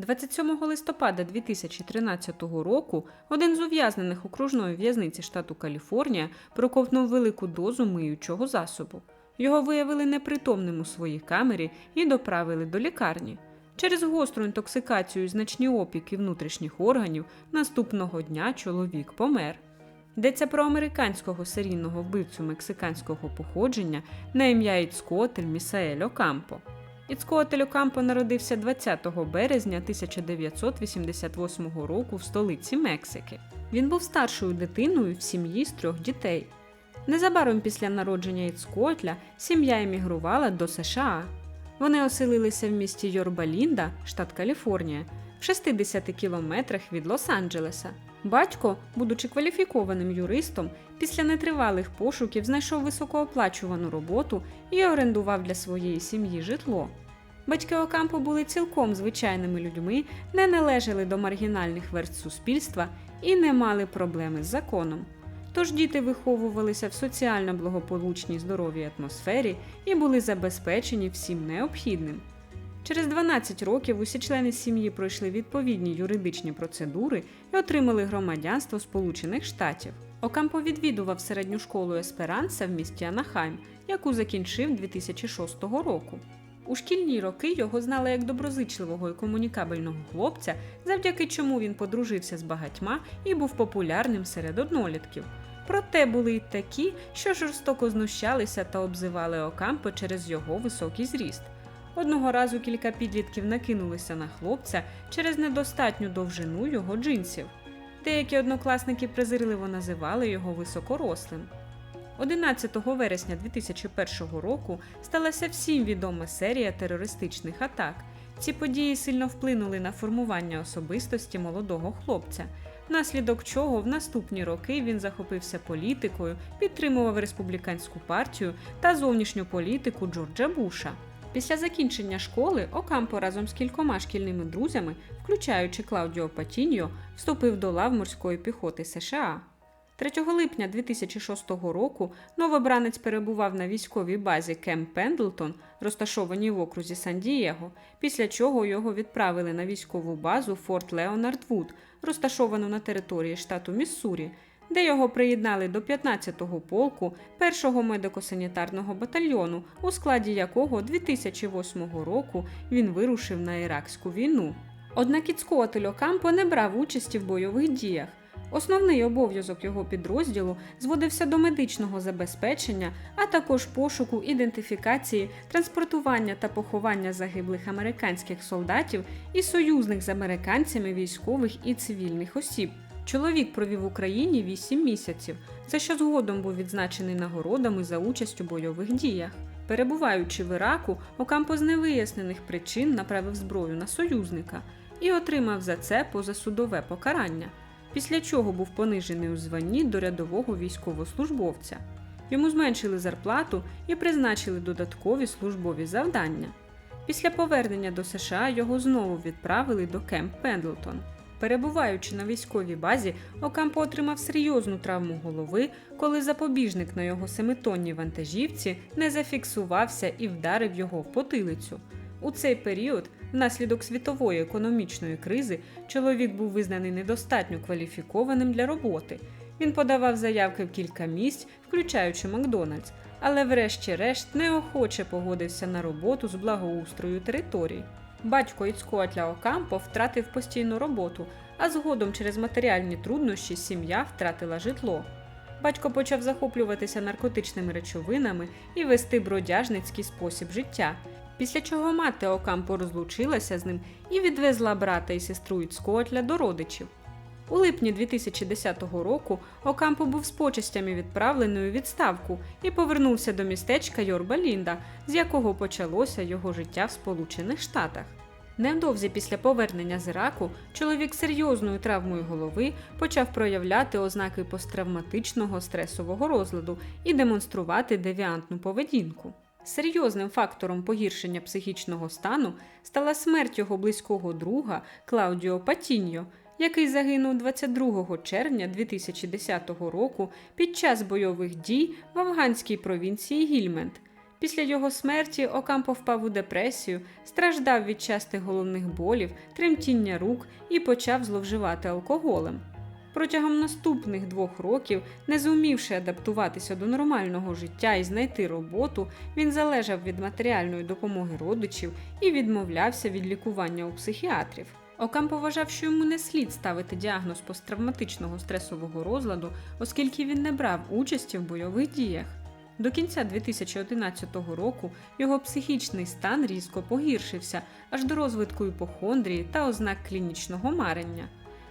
27 листопада 2013 року один з ув'язнених окружної в'язниці штату Каліфорнія проковтнув велику дозу миючого засобу. Його виявили непритомним у своїй камері і доправили до лікарні. Через гостру інтоксикацію і значні опіки внутрішніх органів наступного дня чоловік помер. Йдеться про американського серійного вбивцю мексиканського походження на ім'я Іцкотель Місаель Окампо. Іцкотель Окампо народився 20 березня 1988 року в столиці Мексики. Він був старшою дитиною в сім'ї з трьох дітей. Незабаром після народження Іцкотля сім'я емігрувала до США. Вони оселилися в місті Йорбалінда, штат Каліфорнія, в 60 кілометрах від Лос-Анджелеса. Батько, будучи кваліфікованим юристом, після нетривалих пошуків знайшов високооплачувану роботу і орендував для своєї сім'ї житло. Батьки Окампо були цілком звичайними людьми, не належали до маргінальних верств суспільства і не мали проблеми з законом. Тож діти виховувалися в соціально благополучній здоровій атмосфері і були забезпечені всім необхідним. Через 12 років усі члени сім'ї пройшли відповідні юридичні процедури і отримали громадянство Сполучених Штатів. Окампо відвідував середню школу Есперанса в місті Анахайм, яку закінчив 2006 року. У шкільні роки його знали як доброзичливого і комунікабельного хлопця, завдяки чому він подружився з багатьма і був популярним серед однолітків. Проте були й такі, що жорстоко знущалися та обзивали Окампо через його високий зріст. Одного разу кілька підлітків накинулися на хлопця через недостатню довжину його джинсів. Деякі однокласники презирливо називали його високорослим. 11 вересня 2001 року сталася всім відома серія терористичних атак. Ці події сильно вплинули на формування особистості молодого хлопця, внаслідок чого в наступні роки він захопився політикою, підтримував республіканську партію та зовнішню політику Джорджа Буша. Після закінчення школи Окампо разом з кількома шкільними друзями, включаючи Клаудіо Патіньо, вступив до лав морської піхоти США. 3 липня 2006 року новобранець перебував на військовій базі Кемп Пендлтон, розташованій в окрузі Сан-Дієго, після чого його відправили на військову базу Форт Леонард Вуд, розташовану на території штату Міссурі, де його приєднали до 15-го полку 1-го медико-санітарного батальйону, у складі якого 2008 року він вирушив на іракську війну. Однак Іцкоатель Окампо не брав участі в бойових діях. Основний обов'язок його підрозділу зводився до медичного забезпечення, а також пошуку, ідентифікації, транспортування та поховання загиблих американських солдатів і союзних з американцями військових і цивільних осіб. Чоловік провів в Україні 8 місяців, за що згодом був відзначений нагородами за участь у бойових діях. Перебуваючи в Іраку, Окампо з невияснених причин направив зброю на союзника і отримав за це позасудове покарання після чого був понижений у званні до рядового військовослужбовця. Йому зменшили зарплату і призначили додаткові службові завдання. Після повернення до США його знову відправили до Кемп Пендлтон. Перебуваючи на військовій базі, Окампо отримав серйозну травму голови, коли запобіжник на його семитонній вантажівці не зафіксувався і вдарив його в потилицю. У цей період, внаслідок світової економічної кризи, чоловік був визнаний недостатньо кваліфікованим для роботи. Він подавав заявки в кілька місць, включаючи Макдональдс, але врешті-решт неохоче погодився на роботу з благоустрою територій. Батько Іцкоатля Окампо втратив постійну роботу, а згодом через матеріальні труднощі сім'я втратила житло. Батько почав захоплюватися наркотичними речовинами і вести бродяжницький спосіб життя. Після чого мати Окампо розлучилася з ним і відвезла брата і сестру Іцкоатля до родичів. У липні 2010 року Окампо був з почестями відправлений у відставку і повернувся до містечка Йорба Лінда, з якого почалося його життя в Сполучених Штатах. Невдовзі після повернення з Іраку чоловік з серйозною травмою голови почав проявляти ознаки посттравматичного стресового розладу і демонструвати девіантну поведінку. Серйозним фактором погіршення психічного стану стала смерть його близького друга Клаудіо Патіньо, який загинув 22 червня 2010 року під час бойових дій в афганській провінції Гільмент. Після його смерті Окампо впав у депресію, страждав від частих головних болів, тремтіння рук і почав зловживати алкоголем. Протягом наступних двох років, не зумівши адаптуватися до нормального життя і знайти роботу, він залежав від матеріальної допомоги родичів і відмовлявся від лікування у психіатрів. Окампо вважав, що йому не слід ставити діагноз посттравматичного стресового розладу, оскільки він не брав участі в бойових діях. До кінця 2011 року його психічний стан різко погіршився аж до розвитку іпохондрії та ознак клінічного марення.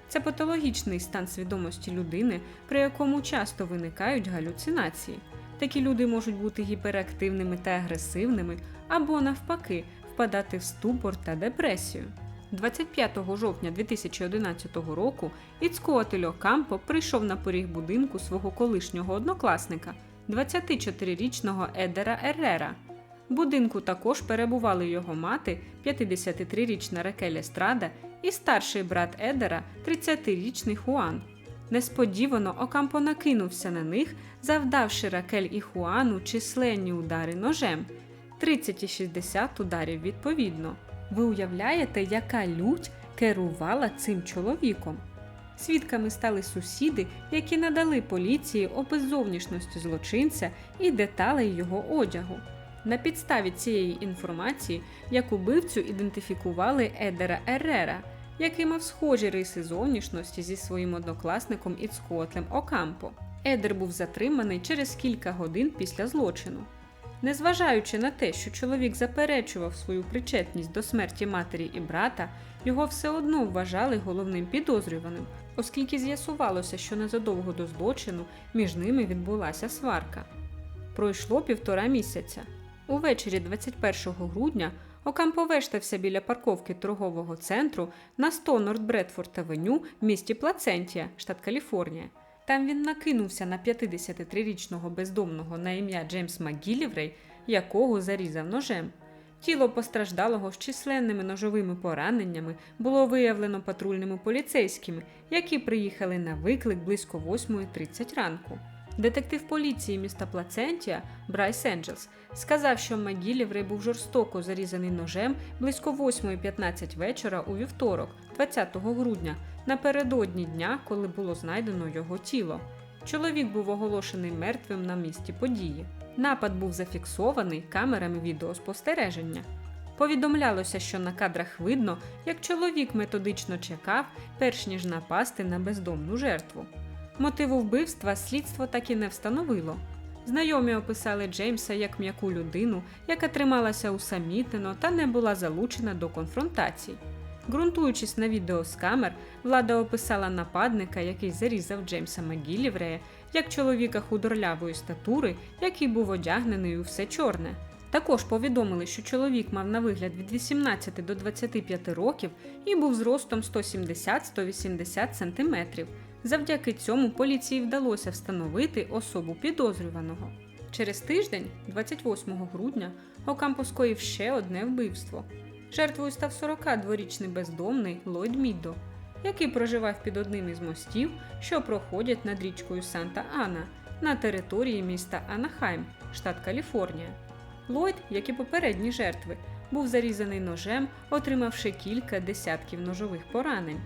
Це патологічний стан свідомості людини, при якому часто виникають галюцинації. Такі люди можуть бути гіперактивними та агресивними, або навпаки, впадати в ступор та депресію. 25 жовтня 2011 року Іцкоатель Окампо прийшов на поріг будинку свого колишнього однокласника, 24-річного Едера Еррера. В будинку також перебували його мати, 53-річна Ракель Естрада, і старший брат Едера, 30-річний Хуан. Несподівано Окампо накинувся на них, завдавши Ракель і Хуану численні удари ножем 30 і 60 ударів відповідно. Ви уявляєте, яка лють керувала цим чоловіком? Свідками стали сусіди, які надали поліції опис зовнішності злочинця і деталей його одягу. На підставі цієї інформації як убивцю ідентифікували Едера Еррера, який мав схожі риси зовнішності зі своїм однокласником Іцкотлем Окампо. Едер був затриманий через кілька годин після злочину. Незважаючи на те, що чоловік заперечував свою причетність до смерті матері і брата, його все одно вважали головним підозрюваним, оскільки з'ясувалося, що незадовго до злочину між ними відбулася сварка. Пройшло півтора місяця. Увечері 21 грудня Окампо вештався біля парковки торгового центру на 100 Норд Бредфорд Авеню в місті Плацентія, штат Каліфорнія. Там він накинувся на 53-річного бездомного на ім'я Джеймс МакГіліврей, якого зарізав ножем. Тіло постраждалого з численними ножовими пораненнями було виявлено патрульними поліцейськими, які приїхали на виклик близько 8.30 ранку. Детектив поліції міста Плацентія Брайс Енджелс сказав, що Магіліврей був жорстоко зарізаний ножем близько 8.15 вечора у вівторок, 20 грудня, напередодні дня, коли було знайдено його тіло. Чоловік був оголошений мертвим на місці події. Напад був зафіксований камерами відеоспостереження. Повідомлялося, що на кадрах видно, як чоловік методично чекав, перш ніж напасти на бездомну жертву. Мотиву вбивства слідство так і не встановило. Знайомі описали Джеймса як м'яку людину, яка трималася усамітнено та не була залучена до конфронтацій. Ґрунтуючись на відео з камер, влада описала нападника, який зарізав Джеймса Магіліврея, як чоловіка худорлявої статури, який був одягнений у все чорне. Також повідомили, що чоловік мав на вигляд від 18 до 25 років і був зростом 170-180 см. Завдяки цьому поліції вдалося встановити особу підозрюваного. Через тиждень, 28 грудня, Окампо скоїв ще одне вбивство. Жертвою став 42-річний бездомний Ллойд Міддо, який проживав під одним із мостів, що проходять над річкою Санта Ана на території міста Анахайм, штат Каліфорнія. Ллойд, як і попередні жертви, був зарізаний ножем, отримавши кілька десятків ножових поранень.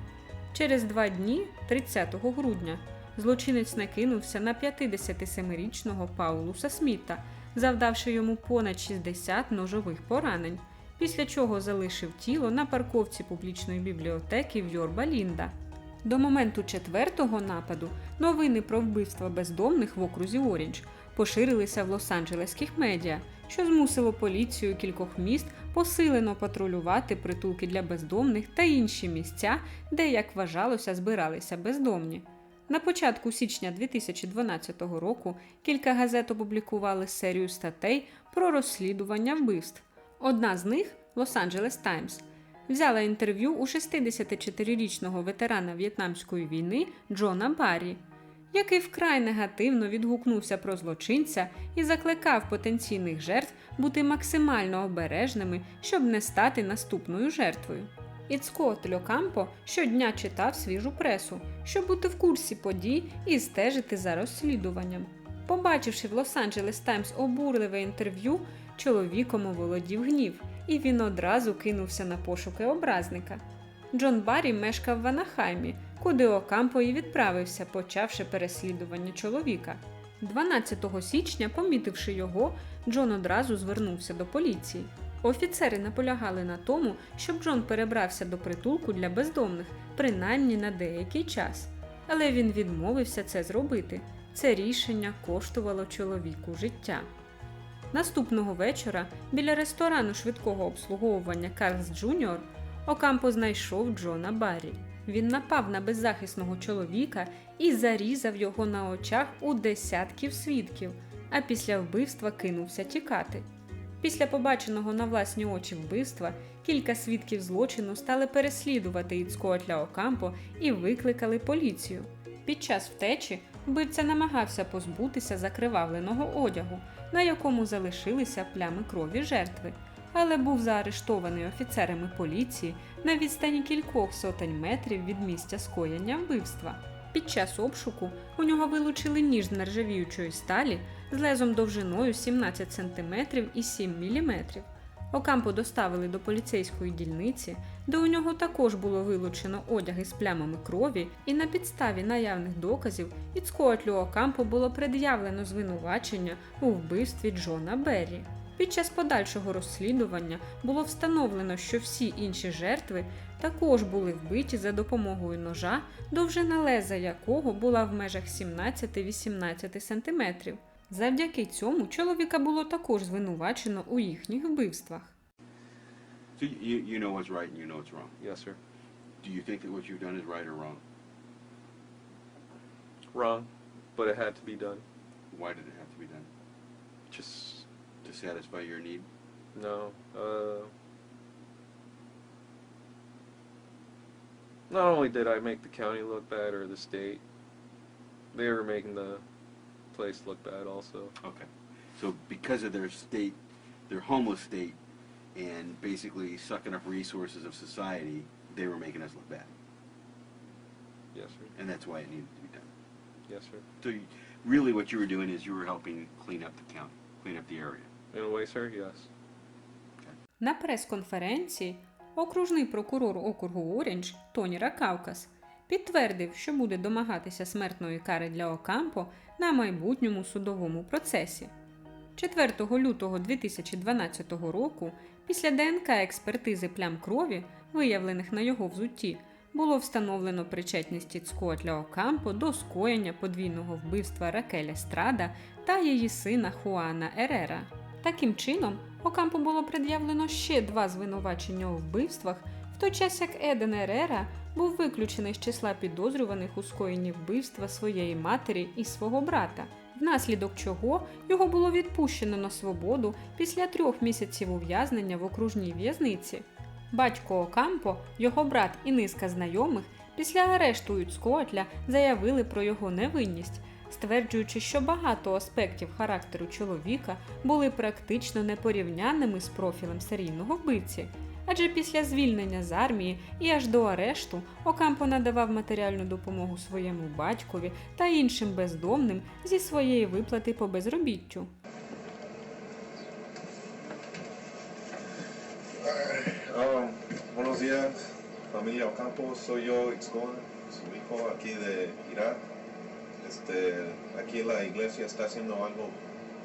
Через два дні, 30 грудня, злочинець накинувся на 57-річного Паулуса Сміта, завдавши йому понад 60 ножових поранень, після чого залишив тіло на парковці публічної бібліотеки в Йорба Лінда. До моменту четвертого нападу новини про вбивства бездомних в окрузі Орідж поширилися в лос-анджелеських медіа, що змусило поліцію кількох міст посилено патрулювати притулки для бездомних та інші місця, де, як вважалося, збиралися бездомні. На початку січня 2012 року кілька газет опублікували серію статей про розслідування вбивств. Одна з них Лос-Анджелес Таймс взяла інтерв'ю у 64-річного ветерана В'єтнамської війни Джона Баррі, який вкрай негативно відгукнувся про злочинця і закликав потенційних жертв бути максимально обережними, щоб не стати наступною жертвою. Іцкот Льокампо щодня читав свіжу пресу, щоб бути в курсі подій і стежити за розслідуванням. Побачивши в Лос-Анджелес Таймс обурливе інтерв'ю, чоловіком оволодів гнів, і він одразу кинувся на пошуки образника. Джон Баррі мешкав в Анахаймі, куди Окампо і відправився, почавши переслідування чоловіка. 12 січня, помітивши його, Джон одразу звернувся до поліції. Офіцери наполягали на тому, щоб Джон перебрався до притулку для бездомних, принаймні на деякий час. Але він відмовився це зробити. Це рішення коштувало чоловіку життя. Наступного вечора біля ресторану швидкого обслуговування Карлс Джуніор Окампо знайшов Джона Баррі. Він напав на беззахисного чоловіка і зарізав його на очах у десятків свідків, а після вбивства кинувся тікати. Після побаченого на власні очі вбивства кілька свідків злочину стали переслідувати Іцкоатля Окампо і викликали поліцію. Під час втечі вбивця намагався позбутися закривавленого одягу, на якому залишилися плями крові жертви, але був заарештований офіцерами поліції на відстані кількох сотень метрів від місця скоєння вбивства. Під час обшуку у нього вилучили ніж з нержавіючої сталі з лезом довжиною 17 см і 7 мм. Окампо доставили до поліцейської дільниці, де у нього також було вилучено одяг із плямами крові, і на підставі наявних доказів Іцкоатлю Окампо було пред'явлено звинувачення у вбивстві Джона Беррі. Під час подальшого розслідування було встановлено, що всі інші жертви також були вбиті за допомогою ножа, довжина леза якого була в межах 17-18 см. Завдяки цьому чоловіка було також звинувачено у їхніх вбивствах. Wrong, but it had to be done. Why did it have to be done? Just To satisfy your need? no. Uh, not only did I make the county look bad or the state, they were making the place look bad also. Okay. So because of their state, their homeless state, and basically sucking up resources of society, they were making us look bad. Yes, sir. And that's why it needed to be done. Yes, sir. So you, really what you were doing is you were helping clean up the county, clean up the area. In a way, sir. Yes. На прес-конференції окружний прокурор округу Орінж Тоні Ракавкас підтвердив, що буде домагатися смертної кари для Окампо на майбутньому судовому процесі. 4 лютого 2012 року, після ДНК експертизи плям крові, виявлених на його взутті, було встановлено причетність Іцкоатля Окампо до скоєння подвійного вбивства Ракеля Страда та її сина Хуана Ерера. Таким чином, Окампо було пред'явлено ще два звинувачення у вбивствах, в той час як Еден Ерера був виключений з числа підозрюваних у скоєнні вбивства своєї матері і свого брата, внаслідок чого його було відпущено на свободу після трьох місяців ув'язнення в окружній в'язниці. Батько Окампо, його брат і низка знайомих після арешту Юцкоатля заявили про його невинність, стверджуючи, що багато аспектів характеру чоловіка були практично непорівняними з профілем серійного вбивці. Адже після звільнення з армії і аж до арешту Окампо надавав матеріальну допомогу своєму батькові та іншим бездомним зі своєї виплати по безробіттю. Um, buenos días, familia Ocampo. Soy yo, Ixcoa, su hijo aquí de Irak. Este, aquí la iglesia está haciendo algo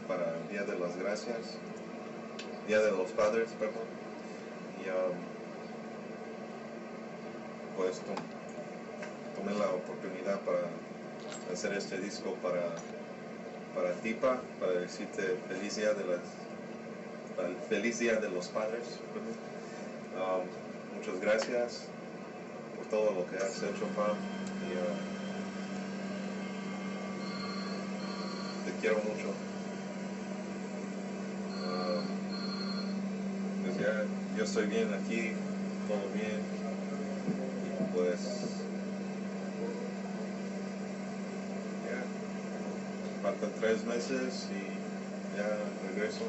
para el Día de las Gracias, Día de los Padres, perdón. Y um, pues tom- tomé la oportunidad para hacer este disco para, para Tipa, para decirte feliz día de las feliz día de los padres. Um, muchas gracias por todo lo que has hecho, Pam. Quiero mucho. Um, pues ya, yo estoy bien aquí, todo bien. Y pues. Ya. Faltan tres meses y ya regreso.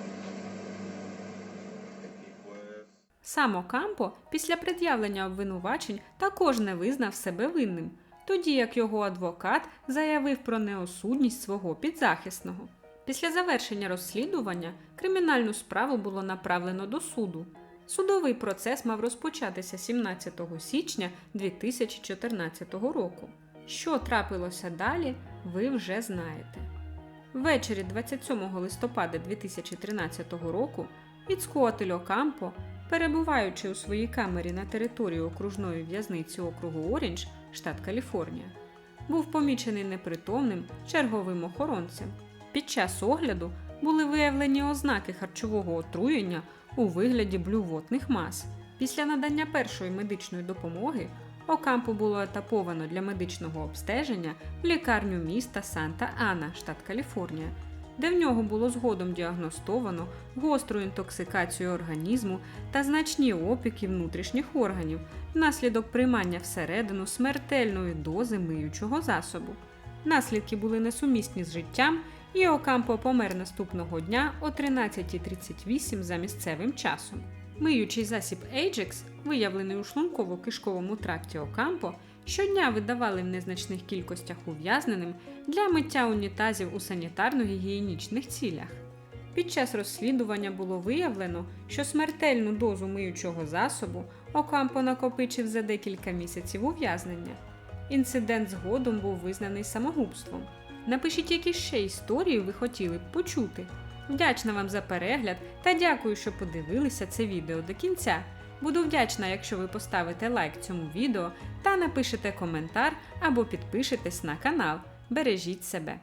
Y pues. Сам Окампо після пред'явлення обвинувачень також не визнав себе винним, тоді як його адвокат заявив про неосудність свого підзахисного. Після завершення розслідування кримінальну справу було направлено до суду. Судовий процес мав розпочатися 17 січня 2014 року. Що трапилося далі, ви вже знаєте. Ввечері 27 листопада 2013 року Іцкуатель Окампо, перебуваючи у своїй камері на території окружної в'язниці округу Орінж, штат Каліфорнія, був помічений непритомним черговим охоронцем. Під час огляду були виявлені ознаки харчового отруєння у вигляді блювотних мас. Після надання першої медичної допомоги Окампо було етаповано для медичного обстеження в лікарню міста Санта-Ана, штат Каліфорнія, де в нього було згодом діагностовано гостру інтоксикацію організму та значні опіки внутрішніх органів внаслідок приймання всередину смертельної дози миючого засобу. Наслідки були несумісні з життям, і Окампо помер наступного дня о 13.38 за місцевим часом. Миючий засіб Ajax, виявлений у шлунково-кишковому тракті Окампо, щодня видавали в незначних кількостях ув'язненим для миття унітазів у санітарно-гігієнічних цілях. Під час розслідування було виявлено, що смертельну дозу миючого засобу Окампо накопичив за декілька місяців ув'язнення. Інцидент згодом був визнаний самогубством. Напишіть, які ще історії ви хотіли б почути. Вдячна вам за перегляд та дякую, що подивилися це відео до кінця. Буду вдячна, якщо ви поставите лайк цьому відео та напишете коментар або підпишетесь на канал. Бережіть себе!